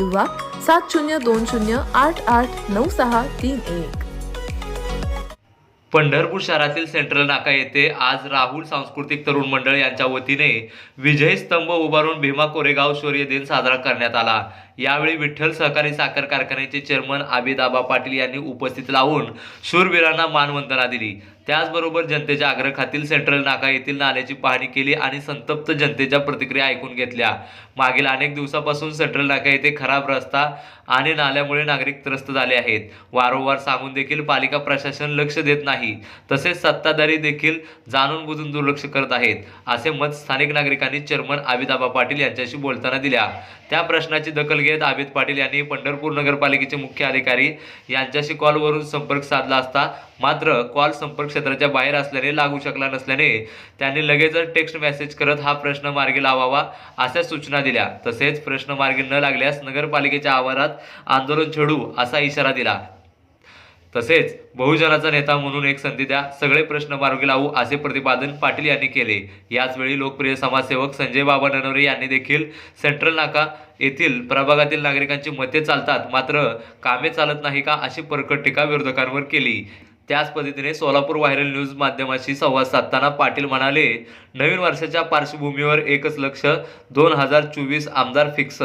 किंवा सात शून्य दोन शून्य आठ आठ नऊ सहा तीन एक. पंढरपूर शहरातील सेंट्रल नाका येथे आज राहुल सांस्कृतिक तरुण मंडळ यांच्या वतीने विजय स्तंभ उभारून भीमा कोरेगाव शौर्य दिन साजरा करण्यात आला. यावेळी विठ्ठल सहकारी साखर कारखान्याचे चेअरमन आबिदाबा पाटील यांनी उपस्थित लावून शूरवीरांना मानवंदना दिली. त्याचबरोबर जनतेच्या आग्रहातील सेंट्रल नाका येथील नाल्याची पाहणी केली आणि संतप्त जनतेच्या प्रतिक्रिया ऐकून घेतल्या. मागील अनेक दिवसापासून सेंट्रल नाका येथे खराब रस्ता आणि नाल्यामुळे नागरिक त्रस्त झाले आहेत. वारंवार सांगून देखील पालिका प्रशासन लक्ष देत नाही. तसेच सत्ताधारी देखील जाणून बुजून दुर्लक्ष करत आहेत असे मत स्थानिक नागरिकांनी चेअरमन आबिदाबा पाटील यांच्याशी बोलताना दिल्या. त्या प्रश्नाची दखल घेत आबिद पाटील यांनी पंढरपूर नगरपालिकेचे मुख्य अधिकारी यांच्याशी कॉलवरून संपर्क साधला असता मात्र कॉल संपर्क क्षेत्राच्या बाहेर असल्याने लागू शकला नसल्याने त्यांनी लगेचच टेक्स्ट मेसेज करत हा प्रश्न मार्गी लावावा अशा सूचना दिल्या. तसेच प्रश्न मार्गी न लागल्यास नगरपालिकेच्या आवारात आंदोलन छेडू असा इशारा दिला. तसेच बहुजनाचा नेता म्हणून एक संधी द्या सगळे प्रश्न मार्गी लावू असे प्रतिपादन पाटील यांनी केले. याचवेळी लोकप्रिय समाजसेवक संजय बाबा ननवरे यांनी देखील सेंट्रल नाका येथील प्रभागातील नागरिकांची मते चालतात मात्र कामे चालत नाही का अशी परकट टीका विरोधकांवर केली. त्याच पद्धतीने सोलापूर व्हायरल न्यूज माध्यमाशी संवाद साधताना पाटील म्हणाले नवीन वर्षाच्या पार्श्वभूमीवर एकच लक्ष दोन हजार चोवीस आमदार फिक्स.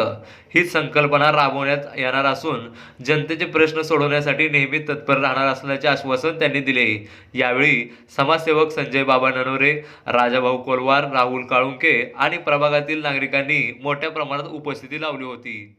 ही संकल्पना राबवण्यात येणार असून जनतेचे प्रश्न सोडवण्यासाठी नेहमी तत्पर राहणार असल्याचे आश्वासन त्यांनी दिले. यावेळी समाजसेवक संजय बाबा ननवरे राजाभाऊ कोलवार राहुल काळुंके आणि प्रभागातील नागरिकांनी मोठ्या प्रमाणात उपस्थिती लावली होती.